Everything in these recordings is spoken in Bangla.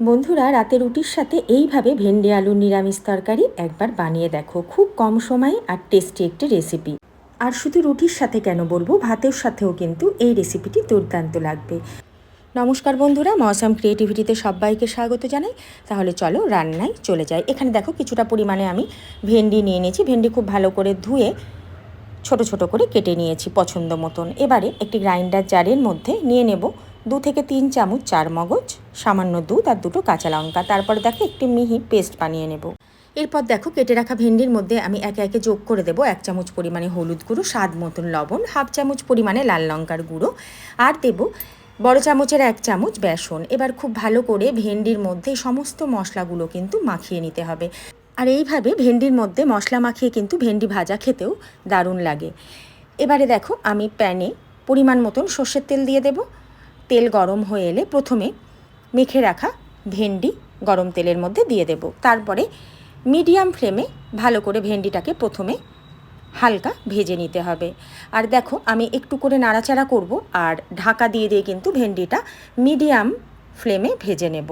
বন্ধুরা, রাতে রুটির সাথে এইভাবে ভেন্ডি, আলুর নিরামিষ তরকারি একবার বানিয়ে দেখো। খুব কম সময়ে আর টেস্টি একটি রেসিপি। আর শুধু রুটির সাথে কেন বলব, ভাতের সাথেও কিন্তু এই রেসিপিটি দুর্দান্ত লাগবে। নমস্কার বন্ধুরা, মৌসাম ক্রিয়েটিভিটিতে সবাইকে স্বাগত জানাই। তাহলে চলো রান্নায় চলে যাই। এখানে দেখো, কিছুটা পরিমাণে আমি ভেন্ডি নিয়ে নিয়েছি। ভেন্ডি খুব ভালো করে ধুয়ে ছোট ছোট করে কেটে নিয়েছি পছন্দ মতন। এবারে একটি গ্রাইন্ডার জারের মধ্যে নিয়ে নেব। দু থেকে তিন চামচ চার মগজ, সামান্য দুধ আর দুটো কাঁচা লঙ্কা। তারপরে দেখো একটি মিহি পেস্ট বানিয়ে নেব। এরপর দেখো কেটে রাখা ভেন্ডির মধ্যে আমি একে একে যোগ করে দেবো এক চামচ পরিমাণে হলুদ গুঁড়ো, স্বাদ মতন লবণ, হাফ চামচ পরিমাণে লাল লঙ্কার গুঁড়ো আর দেবো বড় চামচের এক চামচ বেসন। এবার খুব ভালো করে ভেন্ডির মধ্যে সমস্ত মশলাগুলো কিন্তু মাখিয়ে নিতে হবে। আর এইভাবে ভেন্ডির মধ্যে মশলা মাখিয়ে কিন্তু ভেন্ডি ভাজা খেতেও দারুণ লাগে। এবারে দেখো আমি প্যানে পরিমাণ মতন সর্ষের তেল দিয়ে দেব। তেল গরম হয়ে এলে প্রথমে মেখে রাখা ভেন্ডি গরম তেলের মধ্যে দিয়ে দেব। তারপরে মিডিয়াম ফ্লেমে ভালো করে ভেন্ডিটাকে প্রথমে হালকা ভেজে নিতে হবে। আর দেখো, আমি একটু করে নাড়াচাড়া করব আর ঢাকা দিয়ে দিয়ে কিন্তু ভেন্ডিটা মিডিয়াম ফ্লেমে ভেজে নেব।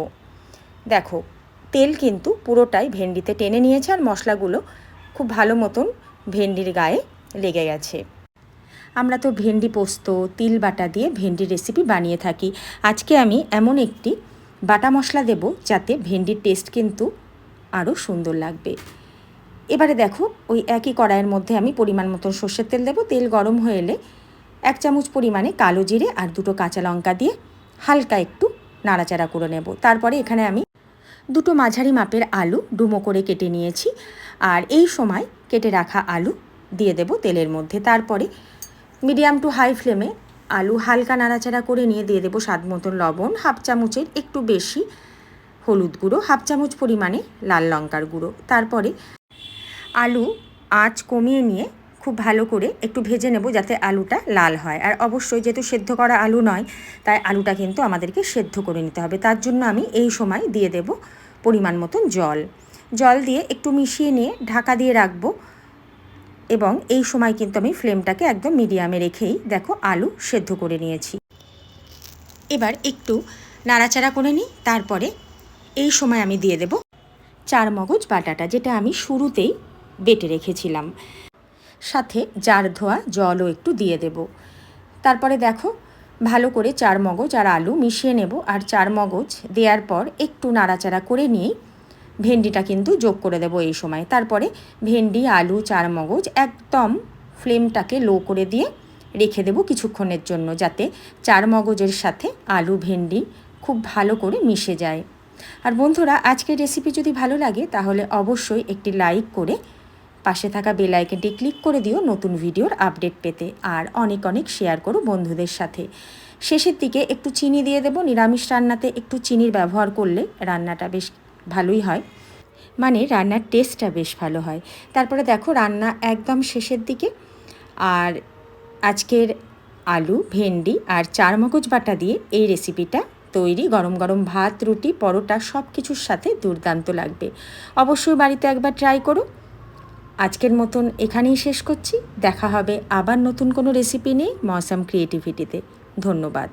দেখো, তেল কিন্তু পুরোটাই ভেন্ডিতে টেনে নিয়েছে আর মশলাগুলো খুব ভালো মতন ভেন্ডির গায়ে লেগে গেছে। আমরা তো ভেন্ডি পোস্ত, তিল বাটা দিয়ে ভেন্ডির রেসিপি বানিয়ে থাকি। আজকে আমি এমন একটি বাটা মশলা দেব যাতে ভেন্ডির টেস্ট কিন্তু আরও সুন্দর লাগবে। এবারে দেখো, ওই একই কড়াইয়ের মধ্যে আমি পরিমাণ মতন সর্ষের তেল দেবো। তেল গরম হয়ে এলে এক চামচ পরিমাণে কালো জিরে আর দুটো কাঁচা লঙ্কা দিয়ে হালকা একটু নাড়াচাড়া করে নেব। তারপরে এখানে আমি দুটো মাঝারি মাপের আলু ডুমো করে কেটে নিয়েছি। আর এই সময় কেটে রাখা আলু দিয়ে দেব তেলের মধ্যে। তারপরে মিডিয়াম টু হাই ফ্লেমে আলু হালকা নাড়াচাড়া করে নিয়ে দিয়ে দেবো স্বাদ মতন লবণ, হাফ চামচের একটু বেশি হলুদ গুঁড়ো, হাফ চামচ পরিমাণে লাল লঙ্কার গুঁড়ো। তারপরে আলু আঁচ কমিয়ে নিয়ে খুব ভালো করে একটু ভেজে নেব যাতে আলুটা লাল হয়। আর অবশ্যই যেহেতু সেদ্ধ করা আলু নয়, তাই আলুটা কিন্তু আমাদেরকে সেদ্ধ করে নিতে হবে। তার জন্য আমি এই সময় দিয়ে দেব পরিমাণ মতন জল। জল দিয়ে একটু মিশিয়ে নিয়ে ঢাকা দিয়ে রাখব। এবং এই সময় কিন্তু আমি ফ্লেমটাকে একদম মিডিয়ামে রেখেই, দেখো, আলু সেদ্ধ করে নিয়েছি। এবার একটু নাড়াচাড়া করে নিই, তারপরে এই সময় আমি দিয়ে দেব চার মগজ বাটাটা, যেটা আমি শুরুতেই বেটে রেখেছিলাম। সাথে জার ধোয়া জলও একটু দিয়ে দেব। তারপরে দেখো, ভালো করে চার মগজ আর আলু মিশিয়ে নেব। আর চার মগজ দেওয়ার পর একটু নাড়াচাড়া করে নিয়েই ভেন্ডিটা কিন্তু যোগ করে দেবো এই সময়। তারপরে ভেন্ডি, আলু চার মগজ একদম ফ্লেমটাকে লো করে দিয়ে রেখে দেবো কিছুক্ষণের জন্য যাতে চার মগজের সাথে আলু, ভেন্ডি খুব ভালো করে মিশে যায়। আর বন্ধুরা, আজকের রেসিপি যদি ভালো লাগে, তাহলে অবশ্যই একটি লাইক করে পাশে থাকা বেল আইকনটি ক্লিক করে দিও নতুন ভিডিওর আপডেট পেতে আর অনেক অনেক শেয়ার করো বন্ধুদের সাথে। শেষের দিকে একটু চিনি দিয়ে দেবো। নিরামিষ রান্নাতে একটু চিনির ব্যবহার করলে রান্নাটা বেশ ভালোই হয়। মানে রান্নার টেস্টটা বেশ ভালো হয়। তারপরে দেখো রান্না একদম শেষের দিকে। আর আজকের আলু, ভেন্ডি আর চার মগজ বাটা দিয়ে এই রেসিপিটা তৈরি। গরম গরম ভাত, রুটি, পরোটা সব কিছুর সাথে দুর্দান্ত লাগবে। অবশ্যই বাড়িতে একবার ট্রাই করো। আজকের মতন এখানেই শেষ করছি। দেখা হবে আবার নতুন কোনো রেসিপি নিয়ে মৌসাম ক্রিয়েটিভিটিতে ধন্যবাদ।